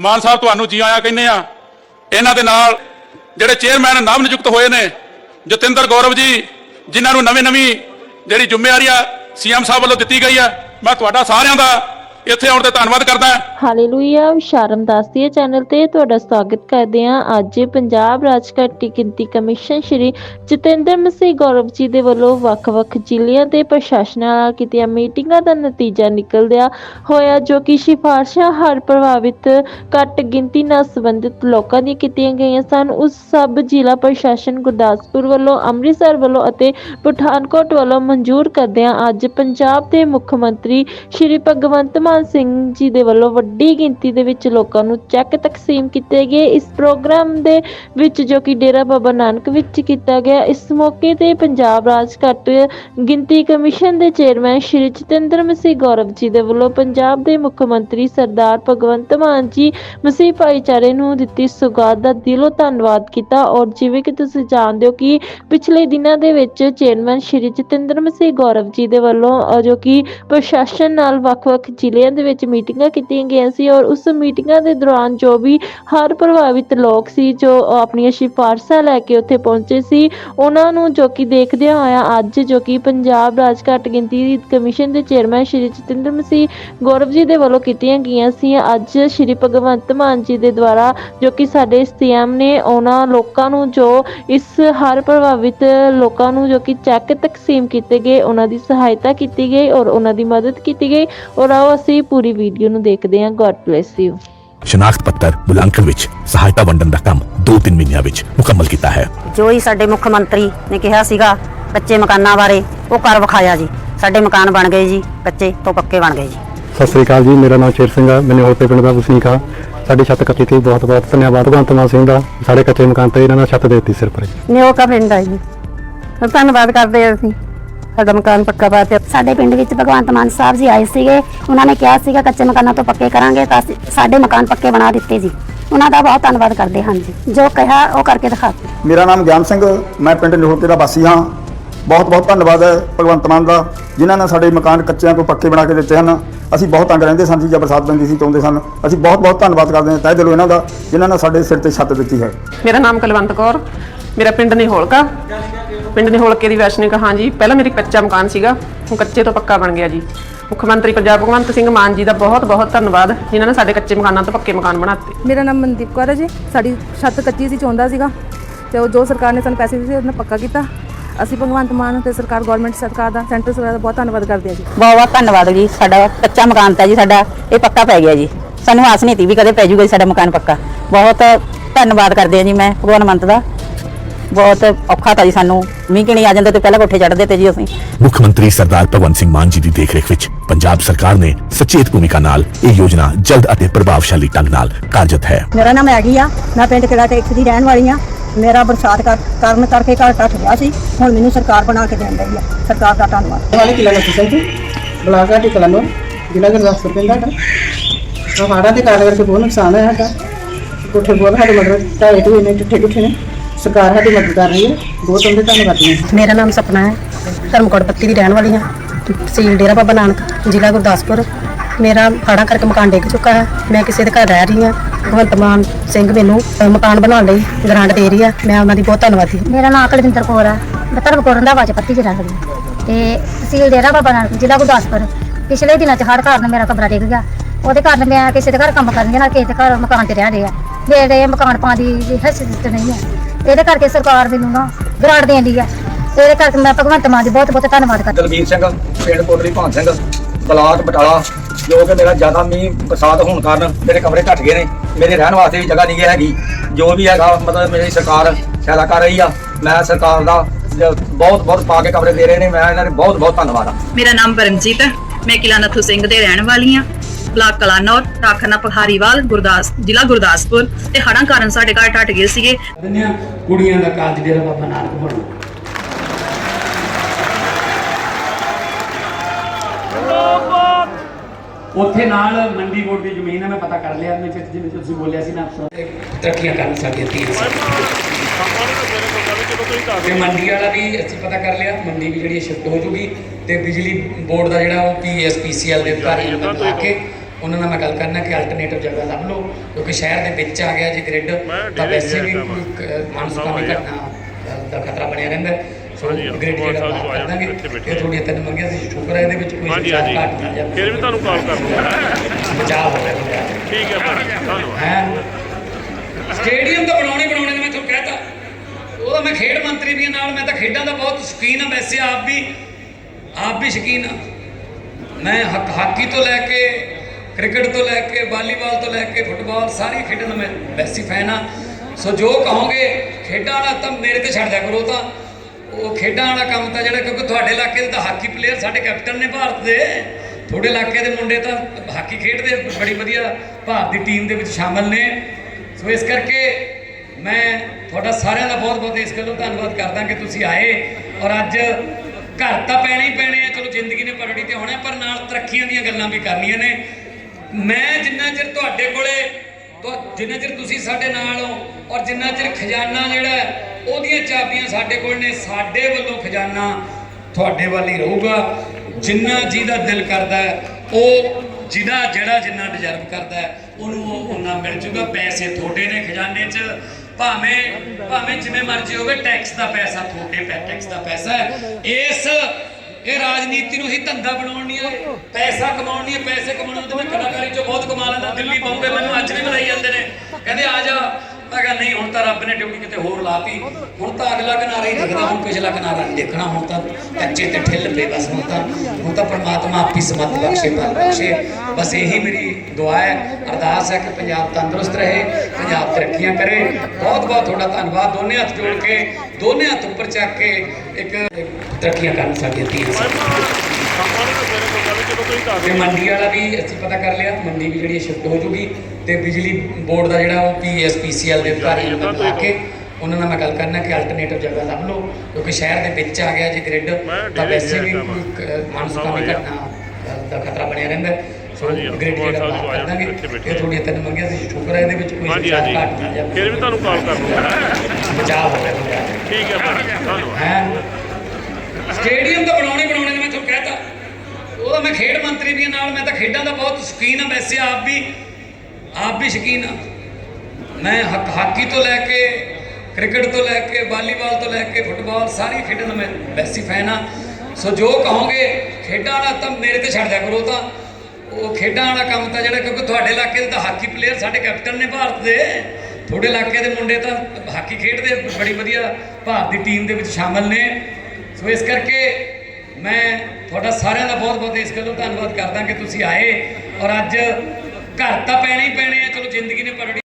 ਮਾਨ ਸਾਹਿਬ ਤੁਹਾਨੂੰ ਜੀ ਆਇਆ ਕਹਿੰਦੇ ਆ ਇਹਨਾਂ ਦੇ ਨਾਲ ਜਿਹੜੇ ਚੇਅਰਮੈਨ ਨਵ ਨਿਯੁਕਤ ਹੋਏ ਨੇ, ਜਤਿੰਦਰ ਗੌਰਵ ਜੀ, ਜਿਨ੍ਹਾਂ ਨੂੰ ਨਵੀਂ ਨਵੀਂ ਜਿਹੜੀ ਜ਼ਿੰਮੇਵਾਰੀ ਆ, ਸੀਐਮ ਸਾਹਿਬ ਵੱਲੋਂ ਦਿੱਤੀ ਗਈ ਆ। ਮੈਂ ਤੁਹਾਡਾ ਸਾਰਿਆਂ ਦਾ ਇੱਥੇ ਆਉਣ ਤੇ ਧੰਨਵਾਦ ਕਰਦਾ। ਹਾਲੇਲੂਇਆ ਸ਼ਰਮ ਦਾਸਤੀਆ ਚੈਨਲ ਤੇ। ਤੁਹਾਡਾ ਸਵਾਗਤ ਕਰਦੇ ਹਾਂ। ਅੱਜ ਪੰਜਾਬ ਰਾਜ ਘੱਟੀ ਗਿਣਤੀ ਕਮਿਸ਼ਨ ਸ਼੍ਰੀ ਜਤਿੰਦਰ ਮਸੀਹ ਗੌਰਵ ਜੀ ਦੇ ਵੱਲੋਂ ਵੱਖ-ਵੱਖ ਜ਼ਿਲ੍ਹਿਆਂ ਦੇ ਪ੍ਰਸ਼ਾਸਨਾਂ ਨਾਲ ਕੀਤੀਆਂ ਮੀਟਿੰਗਾਂ ਦਾ ਨਤੀਜਾ ਨਿਕਲਦਿਆ ਹੋਇਆ, ਜੋ ਕਿ ਸਿਫਾਰਸ਼ਾਂ ਹਰ ਪ੍ਰਭਾਵਿਤ ਘੱਟ ਗਿਣਤੀ ਨਾਲ ਸੰਬੰਧਿਤ ਲੋਕਾਂ ਦੀਆਂ ਕੀਤੀਆਂ ਗਈਆਂ ਸਨ। ਉਸ ਸਭ ਜ਼ਿਲ੍ਹਾ ਪ੍ਰਸ਼ਾਸਨ ਗੁਰਦਾਸਪੁਰ ਵੱਲੋਂ, ਅੰਮ੍ਰਿਤਸਰ ਵੱਲੋਂ ਅਤੇ ਪਠਾਨਕੋਟ ਵੱਲੋਂ ਮਨਜ਼ੂਰ ਕਰਦਿਆਂ ਅੱਜ ਪੰਜਾਬ ਦੇ ਮੁੱਖ ਮੰਤਰੀ ਸ਼੍ਰੀ ਭਗਵੰਤ ਮਾਨ ਸਿੰਘ ਜੀ ਦੇ ਵੱਲੋਂ ਵੱਡੀ ਗਿਣਤੀ ਦੇ ਵਿੱਚ ਲੋਕਾਂ ਨੂੰ ਚੈੱਕ ਤਕਸੀਮ ਕੀਤੇ ਗਏ। ਇਸ ਪ੍ਰੋਗਰਾਮ ਦੇ ਵਿੱਚ ਜੋ ਕਿ ਡੇਰਾ ਬਾਬਾ ਨਾਨਕ ਵਿੱਚ ਕੀਤਾ ਗਿਆ, ਇਸ ਮੌਕੇ ਤੇ ਪੰਜਾਬ ਰਾਜ ਘੱਟ ਗਿਣਤੀ ਕਮਿਸ਼ਨ ਦੇ ਚੇਅਰਮੈਨ ਸ਼੍ਰੀ ਜਤਿੰਦਰ ਮਸੀਹ ਗੌਰਵ ਜੀ ਦੇ ਵੱਲੋਂ ਪੰਜਾਬ ਦੇ ਮੁੱਖ ਮੰਤਰੀ ਸਰਦਾਰ ਭਗਵੰਤ ਮਾਨ ਜੀ ਮਸੀਹ ਭਾਈਚਾਰੇ ਨੂੰ ਦਿੱਤੀ ਸੁਗਾਤ ਦਾ ਦਿਲੋਂ ਧੰਨਵਾਦ ਕੀਤਾ ਔਰ ਜਿਵੇਂ ਕਿ ਤੁਸੀਂ ਜਾਣਦੇ ਹੋ ਕਿ ਪਿਛਲੇ ਦਿਨਾਂ ਦੇ ਵਿੱਚ ਚੇਅਰਮੈਨ ਸ਼੍ਰੀ ਜਤਿੰਦਰ ਮਸੀਹ ਗੌਰਵ ਜੀ ਦੇ ਵੱਲੋਂ ਜੋ ਕਿ ਪ੍ਰਸ਼ਾਸਨ ਨਾਲ ਵੱਖ-ਵੱਖ ਜ਼ਿਲ੍ਹਿਆਂ ਦੇ ਵਿੱਚ ਮੀਟਿੰਗਾਂ ਕੀਤੀਆਂ ਗਈਆਂ ਸੀ ਔਰ ਉਸ ਮੀਟਿੰਗਾਂ ਦੇ ਦੌਰਾਨ ਜੋ ਵੀ ਹਰ ਪ੍ਰਭਾਵਿਤ ਲੋਕ ਸੀ, ਜੋ ਆਪਣੀਆਂ ਸਿਫਾਰਸ਼ਾਂ ਲੈ ਕੇ ਉੱਥੇ ਪਹੁੰਚੇ ਸੀ, ਉਹਨਾਂ ਨੂੰ ਜੋ ਕਿ ਦੇਖਦਿਆਂ ਹੋਇਆ ਅੱਜ ਜੋ ਕਿ ਪੰਜਾਬ ਰਾਜ ਘੱਟ ਗਿਣਤੀ ਕਮਿਸ਼ਨ ਦੇ ਚੇਅਰਮੈਨ ਸ਼੍ਰੀ ਜਤਿੰਦਰ ਮਸੀਹ ਗੌਰਵ ਜੀ ਦੇ ਵੱਲੋਂ ਕੀਤੀਆਂ ਗਈਆਂ ਸੀ ਅੱਜ ਸ਼੍ਰੀ ਭਗਵੰਤ ਮਾਨ ਜੀ ਦੇ ਦੁਆਰਾ ਜੋ ਕਿ ਸਾਡੇ ਸੀਐਮ ਨੇ ਉਹਨਾਂ ਲੋਕਾਂ ਨੂੰ ਜੋ ਇਸ ਹਰ ਪ੍ਰਭਾਵਿਤ ਲੋਕਾਂ ਨੂੰ ਜੋ ਕਿ ਚੈੱਕ ਤਕਸੀਮ ਕੀਤੇ ਗਏ, ਉਹਨਾਂ ਦੀ ਸਹਾਇਤਾ ਕੀਤੀ ਗਈ ਔਰ ਉਹਨਾਂ ਦੀ ਮਦਦ ਕੀਤੀ ਗਈ। ਔਰ ਆਓ ਅਸੀਂ ਪੂਰੀ ਵੀਡੀਓ ਨੂੰ ਦੇਖਦੇ ਹਾਂ ਗੋਡ ਬlesਸ ਯੂ ਸ਼ਨਾਖਤ ਪੱਤਰ ਮੁਲਾਂਕਣ ਵਿੱਚ ਸਹਾਇਤਾ ਵੰਡਣ ਦਾ ਕੰਮ 2-3 ਮਹੀਨਿਆਂ ਵਿੱਚ ਮੁਕੰਮਲ ਕੀਤਾ ਹੈ। ਜੋ ਹੀ ਸਾਡੇ ਮੁੱਖ ਮੰਤਰੀ ਨੇ ਕਿਹਾ ਸੀਗਾ ਕੱਚੇ ਮਕਾਨਾਂ ਬਾਰੇ ਉਹ ਕਰ ਵਿਖਾਇਆ ਜੀ। ਸਾਡੇ ਮਕਾਨ ਬਣ ਗਏ ਜੀ ਕੱਚੇ ਤੋਂ ਪੱਕੇ ਬਣ ਗਏ ਜੀ। ਸਤਿ ਸ੍ਰੀ ਅਕਾਲ ਜੀ ਮੇਰਾ ਨਾਮ ਸ਼ੇਰ ਸਿੰਘ ਆ ਮੈਨੇ ਹੋਰ ਪਿੰਡ ਦਾ ਵਸਨੀਕ ਆ। ਸਾਡੀ ਛੱਤ ਕੱਚੀ ਸੀ ਬਹੁਤ ਬਹੁਤ ਧੰਨਵਾਦ ਭਗਵੰਤ ਮਾਨ ਸਿੰਘ ਦਾ। ਸਾਡੇ ਕੱਚੇ ਮਕਾਨ ਤੇ ਇਹਨਾਂ ਨੇ ਛੱਤ ਦੇ ਦਿੱਤੀ ਸਿਰ ਪਰ। ਨਿਓ ਕਾ ਪਿੰਡ ਆ ਜੀ। ਧੰਨਵਾਦ ਕਰਦੇ ਹਾਂ ਅਸੀਂ। ਸਾਡਾ ਮਕਾਨ ਪੱਕਾ ਪਾ ਤੇ ਸਾਡੇ ਪਿੰਡ ਵਿੱਚ ਭਗਵੰਤ ਮਾਨ ਸਾਹਿਬ ਜੀ ਆਏ ਸੀਗੇ। ਉਹਨਾਂ ਨੇ ਕਿਹਾ ਸੀਗਾ ਕੱਚੇ ਮਕਾਨਾਂ ਤੋਂ ਪੱਕੇ ਕਰਾਂਗੇ ਤਾਂ ਅਸੀਂ- ਸਾਡੇ ਮਕਾਨ ਪੱਕੇ ਬਣਾ ਦਿੱਤੇ ਜੀ। ਉਹਨਾਂ ਦਾ ਬਹੁਤ ਧੰਨਵਾਦ ਕਰਦੇ ਹਾਂ ਜੀ। ਜੋ ਕਿਹਾ ਉਹ ਕਰਕੇ ਦਿਖਾਤੇ। ਮੇਰਾ ਨਾਮ ਗਿਆਨ ਸਿੰਘ ਮੈਂ ਪਿੰਡ ਨਿਹੋਕੇ ਦਾ ਵਾਸੀ ਹਾਂ। ਬਹੁਤ ਬਹੁਤ ਧੰਨਵਾਦ ਹੈ ਭਗਵੰਤ ਮਾਨ ਦਾ ਜਿਨ੍ਹਾਂ ਨੇ ਸਾਡੇ ਮਕਾਨ ਕੱਚਿਆਂ ਤੋਂ ਪੱਕੇ ਬਣਾ ਕੇ ਦਿੱਤੇ ਹਨ। ਅਸੀਂ ਬਹੁਤ ਤੰਗ ਰਹਿੰਦੇ ਸਨ ਜੀ ਜਦ ਬਰਸਾਤ ਪੈਂਦੀ ਸੀ ਚਾਹੁੰਦੇ ਸਨ ਅਸੀਂ ਬਹੁਤ ਬਹੁਤ ਧੰਨਵਾਦ ਕਰਦੇ ਹਾਂ। ਤਹਿ ਦਿਲੋਂ ਇਹਨਾਂ ਦਾ ਜਿਨ੍ਹਾਂ ਨੇ ਸਾਡੇ ਸਿਰ ਤੇ ਛੱਤ ਦਿੱਤੀ ਹੈ। ਮੇਰਾ ਨਾਮ ਕੁਲਵੰਤ ਕੌਰ ਮੇਰਾ ਪਿੰਡ ਨਿਹੋਲਕਾ। ਪਿੰਡ ਨਿਹੋਲਕੇ ਦੀ ਵੈਸ਼ਨਿਕ ਹਾਂ ਜੀ ਪਹਿਲਾਂ ਮੇਰੀ ਕੱਚਾ ਮਕਾਨ ਸੀਗਾ ਹੁਣ ਕੱਚੇ ਤੋਂ ਪੱਕਾ ਬਣ ਗਿਆ ਜੀ। ਮੁੱਖ ਮੰਤਰੀ ਪੰਜਾਬ ਭਗਵੰਤ ਸਿੰਘ ਮਾਨ ਜੀ ਦਾ ਬਹੁਤ ਬਹੁਤ ਧੰਨਵਾਦ ਜਿਨ੍ਹਾਂ ਨੇ ਸਾਡੇ ਕੱਚੇ ਮਕਾਨਾਂ ਤੋਂ ਪੱਕੇ ਮਕਾਨ ਬਣਾਤੇ। ਮੇਰਾ ਨਾਮ ਮਨਦੀਪ ਕੌਰ ਹੈ ਜੀ। ਸਾਡੀ ਛੱਤ ਕੱਚੀ ਸੀ ਚਾਹੁੰਦਾ ਸੀਗਾ। ਤੇ ਉਹ ਜੋ ਸਰਕਾਰ ਨੇ ਸਾਨੂੰ ਪੈਸੇ ਦਿੱਤੇ ਉਹਨੇ ਪੱਕਾ ਕੀਤਾ। ਅਸੀਂ ਭਗਵੰਤ ਮਾਨ ਤੇ ਸਰਕਾਰ ਗਵਰਨਮੈਂਟ ਸਰਕਾਰ ਦਾ ਸੈਂਟਰ ਸਰਕਾਰ ਦਾ ਬਹੁਤ ਧੰਨਵਾਦ ਕਰਦੇ ਹਾਂ ਜੀ। ਬਹੁਤ ਬਹੁਤ ਧੰਨਵਾਦ ਜੀ। ਸਾਡਾ ਕੱਚਾ ਮਕਾਨ ਤਾਂ ਜੀ ਸਾਡਾ ਇਹ ਪੱਕਾ ਪੈ ਗਿਆ ਜੀ। ਸਾਨੂੰ ਆਸ ਨਹੀਂ ਸੀ ਵੀ ਕਦੇ ਪੈ ਜਾਊਗਾ ਜੀ ਸਾਡਾ ਮਕਾਨ ਪੱਕਾ। ਬਹੁਤ ਧੰਨਵਾਦ ਕਰਦੇ ਹਾਂ ਜੀ ਮੈਂ ਭਗਵਾਨ ਮੰਤ ਦਾ। ਬਹੁਤ ਔਖਾ ਤਾਂ ਜੀ ਸਾਨੂੰ। ਮੀਂਹ ਕਿਣੀ ਆ ਜਾਂਦੇ ਤੇ ਪਹਿਲਾਂ ਕੋਠੇ ਚੜ੍ਹਦੇ ਤੇ ਜੀ ਅਸੀਂ। ਮੁੱਖ ਮੰਤਰੀ ਸਰਦਾਰ ਭਗਵੰਤ ਸਿੰਘ ਮਾਨ ਜੀ ਦੀ ਦੇਖਰੇਖ ਵਿੱਚ ਪੰਜਾਬ ਸਰਕਾਰ ਨੇ ਸਚੇਤ ਭੂਮਿਕਾ ਨਾਲ ਇਹ ਯੋਜਨਾ ਜਲਦ ਅਤੇ ਪ੍ਰਭਾਵਸ਼ਾਲੀ ਢੰਗ ਨਾਲ ਕਾਰਜਤ ਹੈ। ਮੇਰਾ ਨਾਮ ਹੈਗੀ ਆ। ਮੈਂ ਪਿੰਡ ਕਿਲਾ ਟੇਕ ਦੀ ਰਹਿਣ ਵਾਲੀ ਆ। ਮੇਰਾ ਬਰਸਾਤ ਕਰ- ਕਾਰਨ ਕਰਕੇ ਘਰ ਟੱਟ ਗਿਆ ਸੀ। ਹੁਣ ਮੈਨੂੰ ਸਰਕਾਰ ਬਣਾ ਕੇ ਦੇਣ ਰਹੀ ਆ। ਸਰਕਾਰ ਦਾ ਧੰਨਵਾਦ। ਵਾਲੇ ਕਿਲਾ ਨਸੀ ਸਿੰਘ ਬਲਾਕ ਘਾਟੀ ਕਲਾਨੋ ਜ਼ਿਲ੍ਹਾ ਗੁਰਦਾਸਪੁਰ ਪਿੰਡ ਦਾ ਕਾਰਨ ਕਰਕੇ ਬਹੁਤ ਨੁਕਸਾਨ ਹੋਇਆ ਸਾਡਾ। ਕੋਠੇ ਬਹੁਤ ਸਾਡੇ ਮਤਲਬ ਢਾਏ ਢੂਏ ਨੇ ਟੁੱਟੇ ਟੁੱਟੇ ਨੇ। ਸਰਕਾਰ ਸਾਡੀ ਮਦਦ ਕਰ ਰਹੀ ਹੈ। ਬਹੁਤ ਉਹਦੇ ਧੰਨਵਾਦੀ ਹਾਂ ਮੇਰਾ ਨਾਮ ਸਪਨਾ ਹੈ। ਧਰਮਕੋਟ ਪੱਤੀ ਦੀ ਰਹਿਣ ਵਾਲੀ ਹਾਂ। ਤਹਿਸੀਲ ਡੇਰਾ ਬਾਬਾ ਨਾਨਕ ਜ਼ਿਲ੍ਹਾ ਗੁਰਦਾਸਪੁਰ। ਮੇਰਾ ਫਾੜਾ ਕਰਕੇ ਮਕਾਨ ਡਿੱਗ ਚੁੱਕਾ ਹੈ। ਮੈਂ ਕਿਸੇ ਦੇ ਘਰ ਰਹਿ ਰਹੀ ਹਾਂ। ਭਗਵੰਤ ਮਾਨ ਸਿੰਘ ਮੈਨੂੰ ਅ, ਮਕਾਨ ਬਣਾਉਣ ਲਈ ਗ੍ਰਾਂਟ ਦੇ ਰਹੀ ਹੈ। ਮੈਂ ਉਹਨਾਂ ਦੀ ਬਹੁਤ ਧੰਨਵਾਦੀ ਹਾਂ। ਮੇਰਾ ਨਾਮ ਕੁਲਵਿੰਦਰ ਕੌਰ ਆ ਮੈਂ ਧਰਮਕੋਟ ਦਾ ਵਾਜ ਪੱਤੀ ਚ ਰਹਿੰਦੀ ਹਾਂ। ਤੇ ਤਹਿਸੀਲ ਡੇਰਾ ਬਾਬਾ ਨਾਨਕ ਜ਼ਿਲ੍ਹਾ ਗੁਰਦਾਸਪੁਰ। ਪਿਛਲੇ ਦਿਨਾਂ ਚ ਹੜ੍ਹ ਕਾਰਨ ਮੇਰਾ ਕਮਰਾ ਡਿੱਗ ਗਿਆ। ਉਹਦੇ ਕਾਰਨ ਮੈਂ ਕਿਸੇ ਦੇ ਘਰ ਕੰਮ ਕਰਨ ਦੇ ਨਾਲ ਕਿਸੇ ਦੇ ਘਰ ਮਕਾਨ ਤੇ ਰਹਿ ਰਹੀ। ਆ ਮੇਰੇ ਮਕਾਨ ਪਾਉਣ ਦੀ ਹਸਤ ਨਹੀਂ ਹੈ। ਇਹਦੇ ਕਰਕੇ ਸਰਕਾਰ ਮੈਨੂੰ ਨਾ ਗ੍ਰਾਂਟ ਦੇਂਦੀ ਹੈ ਇਹਦੇ ਕਰਕੇ ਮੈਂ ਭਗਵੰਤ ਮਾਨ ਦੀ ਬਹੁਤ ਬਹੁਤ ਧੰਨਵਾਦ ਕਰਦੀ। ਦਲਵੀਰ ਸਿੰਘ ਪਿੰਡ ਕੋਟਲੀ ਭਾਨ ਸਿੰਘ ਬਲਾਕ ਬਟਾਲਾ ਜੋ ਕਿ ਮੇਰਾ ਜ਼ਿਆਦਾ ਮੀਂਹ ਬਰਸਾਤ ਹੋਣ ਕਾਰਨ ਮੇਰੇ ਕਮਰੇ ਢੱਟ ਗਏ ਨੇ। ਮੇਰੇ ਰਹਿਣ ਵਾਸਤੇ ਵੀ ਜਗ੍ਹਾ ਨਹੀਂ ਹੈਗੀ। ਜੋ ਵੀ ਹੈਗਾ ਮਤਲਬ ਮੇਰੀ ਸਰਕਾਰ ਸਹਾਇਤਾ ਕਰ ਰਹੀ ਆ। ਮੈਂ ਸਰਕਾਰ ਦਾ ਬਹੁਤ ਬਹੁਤ ਪਾ ਕੇ ਕਮਰੇ ਦੇ ਰਹੇ ਨੇ। ਮੈਂ ਇਹਨਾਂ ਦੇ ਬਹੁਤ ਬਹੁਤ ਧੰਨਵਾਦ ਆ। ਮੇਰਾ ਨਾਮ ਪਰਮਜੀਤ ਹੈ ਮੈਂ ਕਿਲਾ ਨੱਥੂ ਸਿੰਘ ਦੇ ਰਹਿਣ ਵਾਲੀ ਹਾਂ ਬਲਾਕ ਕਲਾਨੌਰ ਟਾਖਨਾ ਪਖਾਰੀਵਾਲ ਗੁਰਦਾਸ ਜ਼ਿਲ੍ਹਾ ਗੁਰਦਾਸਪੁਰ ਤੇ ਹੜ੍ਹਾਂ ਕਾਰਨ ਸਾਡੇ ਘਰ ਟੱਟ ਗਏ ਸੀਗੇ। ਕੁੜੀਆਂ ਦਾ ਕਾਜ ਡੇਰਾ ਬਾਬਾ ਨਾਨਕ ਬਣੋ ਉੱਥੇ ਨਾਲ ਮੰਡੀ ਬੋਰਡ ਦੀ ਜ਼ਮੀਨ ਹੈ ਮੈਂ ਪਤਾ ਕਰ ਲਿਆ ਮੈਂ ਜਿਵੇਂ ਜਿਵੇਂ ਤੁਸੀਂ ਬੋਲਿਆ ਸੀ ਨਾ ਅਫਸਰ ਤਰੱਕੀਆਂ ਕਰਨ ਸਾਡੀਆਂ ਤੀਨ ਤੇ ਮੰਡੀ ਵਾਲਾ ਵੀ ਅਸੀਂ ਪਤਾ ਕਰ ਲਿਆ ਮੰਡੀ ਵੀ ਜਿਹੜੀ ਸ਼ਿਫਟ ਹੋ ਜੂਗੀ ਤੇ ਬਿਜਲੀ ਬੋਰਡ ਦਾ ਜਿਹੜਾ ਉਹ ਪੀਐਸਪੀਸੀਐਲ ਦੇ ਅਧਿਕਾਰੀ ਨੂੰ ਬੁਲਾ ਕੇ ਉਹਨਾਂ ਨਾਲ ਮੈਂ ਗੱਲ ਕਰਨਾ ਕਿ ਅਲਟਰਨੇਟਿਵ ਜਗ੍ਹਾ ਲੱਭ ਲਓ ਕਿਉਂਕਿ ਸ਼ਹਿਰ ਦੇ ਵਿੱਚ ਆ ਗਿਆ ਜੇ ਗ੍ਰਿਡ ਤਾਂ ਵੈਸੇ ਵੀ ਮਾਨਸਕਾਮੀ ਘਟਨਾ ਅ, ਦਾ ਖਤਰਾ ਬਣਿਆ ਰਹਿੰਦਾ। ਸੋ ਗ੍ਰਿਡ ਜਿਹੜਾ ਕਰ ਦਾਂਗੇ ਇਹ ਤੁਹਾਡੀਆਂ ਤਿੰਨ ਮੰਗੀਆਂ ਸੀ ਸ਼ੁਕਰ ਹੈ ਇਹਦੇ ਵਿੱਚ ਕੋਈ ਹਾਂਜੀ ਹਾਂਜੀ। ਫਿਰ ਵੀ ਤੁਹਾਨੂੰ ਕਾਲ ਕਰ ਲੂੰਗਾ ਬਚਾਅ ਹੋ ਜਾਏਗਾ ਠੀਕ ਹੈ ਧੰਨਵਾਦ। ਸਟੇਡੀਅਮ ਤਾਂ ਬਣਾਉਣੇ ਬਣਾਉਣੇ ਮੈਂ ਤੁਹਾਨੂੰ ਕਹਿਤਾ ਉਹਦਾ ਮੈਂ ਖੇਡ ਮੰਤਰੀ ਵੀ ਨਾਲ ਮੈਂ ਤਾਂ ਖੇਡਾਂ ਦਾ ਬਹੁਤ ਸ਼ੌਕੀਨ ਹਾਂ ਵੈਸੇ ਆਪ ਵੀ ਆਪ ਵੀ ਸ਼ੌਕੀਨ ਹਾਂ। ਮੈਂ ਹਾਕੀ ਤੋਂ ਲੈ ਕੇ ਕ੍ਰਿਕਟ ਤੋਂ ਲੈ ਕੇ ਵਾਲੀਬਾਲ ਤੋਂ ਲੈ ਕੇ ਫੁੱਟਬਾਲ, ਸਾਰੀ ਖੇਡਾਂ ਦਾ ਮੈਂ ਵੈਸੀ ਫੈਨ ਹਾਂ। ਸੋ ਜੋ ਕਹੋਗੇ, ਖੇਡਾਂ ਵਾਲਾ ਤਾਂ ਮੇਰੇ ਤੇ ਛੱਡ ਦਿਆ ਕਰੋ ਤਾਂ। ਉਹ ਖੇਡਾਂ ਵਾਲਾ ਕੰਮ ਤਾਂ ਜਿਹੜਾ, ਕਿਉਂਕਿ ਤੁਹਾਡੇ ਇਲਾਕੇ ਦੇ ਤਾਂ ਹਾਕੀ ਪਲੇਅਰ ਸਾਡੇ ਕੈਪਟਨ ਨੇ ਭਾਰਤ ਦੇ। ਤੁਹਾਡੇ ਇਲਾਕੇ ਦੇ ਮੁੰਡੇ ਤਾਂ ਹਾਕੀ ਖੇਡਦੇ ਬੜੀ ਵਧੀਆ ਭਾਰਤ ਦੀ ਟੀਮ ਦੇ ਵਿੱਚ ਸ਼ਾਮਲ ਨੇ। ਸੋ ਇਸ ਕਰਕੇ ਮੈਂ ਤੁਹਾਡਾ ਸਾਰਿਆਂ ਦਾ ਬਹੁਤ ਬਹੁਤ ਇਸ ਗੱਲੋਂ ਧੰਨਵਾਦ ਕਰਦਾ ਕਿ ਤੁਸੀਂ ਆਏ। ਔਰ ਅੱਜ ਘਰ ਤਾਂ ਪੈਣੇ ਹੀ ਪੈਣੇ ਆ, ਚਲੋ ਜ਼ਿੰਦਗੀ ਨੇ ਪਰੜੀ ਤੇ ਹੋਣਾ ਪਰ ਨਾਲ ਤਰੱਕੀਆਂ ਦੀਆਂ ਗੱਲਾਂ ਵੀ ਕਰਨੀਆਂ ਨੇ। ਮੈਂ ਜਿੰਨਾ ਚਿਰ ਤੁਹਾਡੇ ਕੋਲੇ ਜਿੰਨਾ ਚਿਰ ਤੁਸੀਂ ਸਾਡੇ ਨਾਲ ਹੋ ਔਰ ਜਿੰਨਾ ਚਿਰ ਖਜ਼ਾਨਾ ਜਿਹੜਾ ਉਹਦੀਆਂ ਚਾਬੀਆਂ ਸਾਡੇ ਕੋਲ ਨੇ, ਸਾਡੇ ਵੱਲੋਂ ਖਜ਼ਾਨਾ ਤੁਹਾਡੇ ਵੱਲ ਹੀ ਰਹੂਗਾ। ਜਿੰਨਾ ਜਿਹਦਾ ਦਿਲ ਕਰਦਾ ਉਹ ਜਿਹਦਾ ਜਿਹੜਾ ਜਿੰਨਾ ਡਿਜ਼ਰਵ ਕਰਦਾ ਉਹਨੂੰ ਉਹ ਉਹਨਾਂ ਮਿਲ ਜੂਗਾ। ਪੈਸੇ ਤੁਹਾਡੇ ਨੇ ਖਜ਼ਾਨੇ 'ਚ। ਭਾਵੇਂ ਭਾਵੇਂ ਜਿਵੇਂ ਮਰਜ਼ੀ ਹੋਵੇ ਟੈਕਸ ਦਾ ਪੈਸਾ, ਤੁਹਾਡੇ ਪੈ ਟੈਕਸ ਦਾ ਪੈਸਾ ਇਸ ਇਹ ਰਾਜਨੀਤੀ ਨੂੰ ਹੀ ਧੰਦਾ ਬਣਾਉਣ ਨਹੀਂ ਆਏ ਪੈਸਾ ਕਮਾਉਣ ਨਹੀਂ ਪੈਸੇ ਕਮਾਉਣ ਨੂੰ ਮੈਂ ਕਲਾਕਾਰੀ ਚੋਂ ਬਹੁਤ ਕਮਾ ਲੈਂਦਾ। ਦਿੱਲੀ, ਬੰਬੇ, ਮੈਨੂੰ ਅੱਜ ਵੀ ਬੁਲਾਈ ਜਾਂਦੇ ਨੇ। ਕਹਿੰਦੇ ਆ ਜਾ ਮੈਂ ਕਿਹਾ ਨਹੀਂ, ਹੁਣ ਤਾਂ ਰੱਬ ਨੇ ਡਿਊਟੀ ਕਿਤੇ ਹੋਰ ਲਾਤੀ। ਹੁਣ ਤਾਂ ਅਗਲਾ ਕਿਨਾਰਾ ਹੀ ਦਿਖਦਾ ਹੁਣ ਪਿਛਲਾ ਕਿਨਾਰਾ ਨਹੀਂ ਦੇਖਣਾ, ਹੁਣ ਤਾਂ ਕੱਚੇ ਤੇ ਠਿੱਲ ਪਏ, ਬਸ ਹੁਣ ਤਾਂ ਹੁਣ ਤਾਂ ਪ੍ਰਮਾਤਮਾ ਆਪੀ ਸਮਤ ਬਖਸ਼ੇ, ਬਲ ਬਖਸ਼ੇ। ਬਸ ਇਹੀ ਮੇਰੀ ਦੁਆ ਹੈ, ਅਰਦਾਸ ਹੈ ਕਿ ਪੰਜਾਬ ਤੰਦਰੁਸਤ ਰਹੇ, ਪੰਜਾਬ ਤਰੱਕੀਆਂ ਕਰੇ। ਬਹੁਤ ਬਹੁਤ ਤੁਹਾਡਾ ਧੰਨਵਾਦ। ਦੋਨੇ ਹੱਥ ਜੋੜ ਕੇ, ਦੋਨੇ ਹੱਥ ਉੱਪਰ ਚੱਕ ਕੇ ਇੱਕ ਇੱਕ ਤਰੱਕੀਆਂ ਕਰਨ ਸਾਡੀਆਂ ਧੀਆਂ ਤੇ ਮੰਡੀ ਵਾਲਾ ਵੀ ਅਸੀਂ ਪਤਾ ਕਰ ਲਿਆ ਮੰਡੀ ਵੀ ਜਿਹੜੀ ਸ਼ਿਫਟ ਹੋ ਜੂਗੀ ਤੇ ਬਿਜਲੀ ਬੋਰਡ ਦਾ ਜਿਹੜਾ ਉਹ ਪੀਐਸਪੀਸੀਐਲ ਦੇ ਅਧਿਕਾਰੀ ਨੂੰ ਬੁਲਾ ਕੇ ਉਹਨਾਂ ਨਾਲ ਮੈਂ ਗੱਲ ਕਰਨਾ ਕਿ ਅਲਟਰਨੇਟਿਵ ਜਗ੍ਹਾ ਲੱਭ ਲਓ ਕਿਉਂਕਿ ਸ਼ਹਿਰ ਦੇ ਵਿੱਚ ਆ ਗਿਆ ਜੇ ਗ੍ਰਿਡ ਤਾਂ ਵੈਸੇ ਵੀ ਮਾਨਸਕਾਮੀ ਘਟਨਾ ਦਾ ਖਤਰਾ ਬਣਿਆ ਰਹਿੰਦਾ। ਸੋ ਗ੍ਰਿਡ ਜਿਹੜਾ ਬਾਤ ਕਰ ਦਾਂਗੇ ਇਹ ਤੁਹਾਡੀਆਂ ਤਿੰਨ ਮੰਗੀਆਂ ਸੀ ਸ਼ੁਕਰ ਹੈ ਇਹਦੇ ਵਿੱਚ ਕੋਈ ਹਾਂਜੀ ਵਿਚਾਰ ਹਾਂਜੀ। ਘਾਟ ਨਾ ਜਾਵੇ। ਫਿਰ ਵੀ ਤੁਹਾਨੂੰ ਕਾਲ ਕਰ ਲੂੰਗਾ ਬਚਾਅ ਹੋ ਜਾਏਗਾ ਠੀਕ ਹੈ ਧੰਨਵਾਦ ਹੈ ਸਟੇਡੀਅਮ ਤਾਂ ਬਣਾਉਣੇ ਬਣਾਉਣੇ ਨੇ ਮੈਂ ਤੁਹਾਨੂੰ ਕਹਿਤਾ ਉਹਦਾ ਮੈਂ ਖੇਡ ਮੰਤਰੀ ਵੀ ਹਾਂ, ਨਾਲ ਮੈਂ ਤਾਂ ਖੇਡਾਂ ਦਾ ਬਹੁਤ ਸ਼ੌਕੀਨ ਹਾਂ, ਵੈਸੇ ਆਪ ਵੀ ਆਪ ਵੀ ਸ਼ੌਕੀਨ ਹਾਂ। ਮੈਂ ਹਾਕੀ ਤੋਂ ਲੈ ਕੇ, ਕ੍ਰਿਕਟ ਤੋਂ ਲੈ ਕੇ, ਵਾਲੀਬਾਲ ਤੋਂ ਲੈ ਕੇ, ਫੁੱਟਬਾਲ ਸਾਰੀ ਖੇਡਾਂ ਦਾ ਮੈਂ ਵੈਸੀ ਫੈਨ ਹਾਂ। ਸੋ ਜੋ ਕਹੋਗੇ, ਖੇਡਾਂ ਵਾਲਾ ਤਾਂ ਮੇਰੇ ਤੇ ਛੱਡ ਦਿਆ ਕਰੋ ਤਾਂ, ਉਹ ਖੇਡਾਂ ਵਾਲਾ ਕੰਮ ਤਾਂ ਜਿਹੜਾ ਕਿਉਂਕਿ ਤੁਹਾਡੇ ਇਲਾਕੇ ਦੇ ਤਾਂ ਹਾਕੀ ਪਲੇਅਰ ਸਾਡੇ ਕੈਪਟਨ ਨੇ ਭਾਰਤ ਦੇ। ਤੁਹਾਡੇ ਇਲਾਕੇ ਦੇ ਮੁੰਡੇ ਤਾਂ ਹਾਕੀ ਖੇਡਦੇ ਬੜੀ ਵਧੀਆ ਭਾਰਤ ਦੀ ਟੀਮ ਦੇ ਵਿੱਚ ਸ਼ਾਮਲ ਨੇ। ਸੋ ਇਸ ਕਰਕੇ ਮੈਂ ਤੁਹਾਡਾ ਸਾਰਿਆਂ ਦਾ ਬਹੁਤ ਬਹੁਤ ਇਸ ਗੱਲੋਂ ਧੰਨਵਾਦ ਕਰਦਾ ਕਿ ਤੁਸੀਂ ਆਏ ਔਰ ਅੱਜ ਘਰ ਤਾਂ ਪੈਣੇ ਹੀ ਪੈਣੇ ਆ, ਚਲੋ ਜ਼ਿੰਦਗੀ ਨੇ ਪਰੜੀ